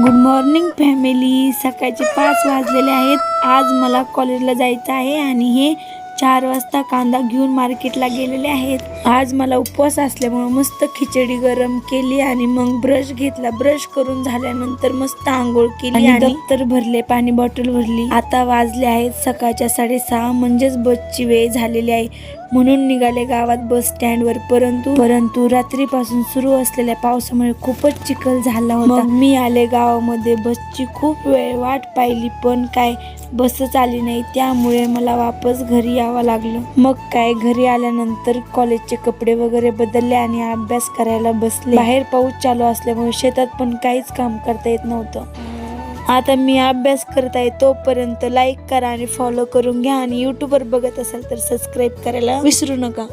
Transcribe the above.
Good morning family सकाळचे पाच वाजलेले आहेत. आज मला कॉलेजला जायचं आहे आणि हे चार वाजता कांदा घेऊन मार्केटला गेलेले आहेत. आज मला उपवास असल्यामुळे मस्त खिचडी गरम केली आणि मग ब्रश घेतला. ब्रश करून झाल्यानंतर मस्त आंघोळ केली आणि दप्तर भरले पाणी बॉटल भरली. आता वाजले आहेत सकाळच्या साडेसहा. म्हणजेच बसची वेळ झालेली आहे. म्हणून निघाले गावात बस स्टँडवर परंतु परंतु रात्रीपासून सुरू असलेल्या पावसामुळे खूपच चिखल झाला होता. मग मी आले गावामध्ये. बसची खूप वेळ वाट पाहिली पण काय? बसच आली नाही. त्यामुळे मला वापस घरी यावं लागलं. मग काय? घरी आल्यानंतर कॉलेजचे कपडे वगैरे बदलले आणि अभ्यास करायला बसले. बाहेर पाऊस चालू असल्यामुळे शेतात पण काहीच काम करता येत नव्हतं. आता मी अभ्यास करत आहे तोपर्यंत लाईक करा आणि फॉलो करून घ्या. आणि यूट्यूबवर बघत असाल तर सबस्क्राईब करायला विसरू नका.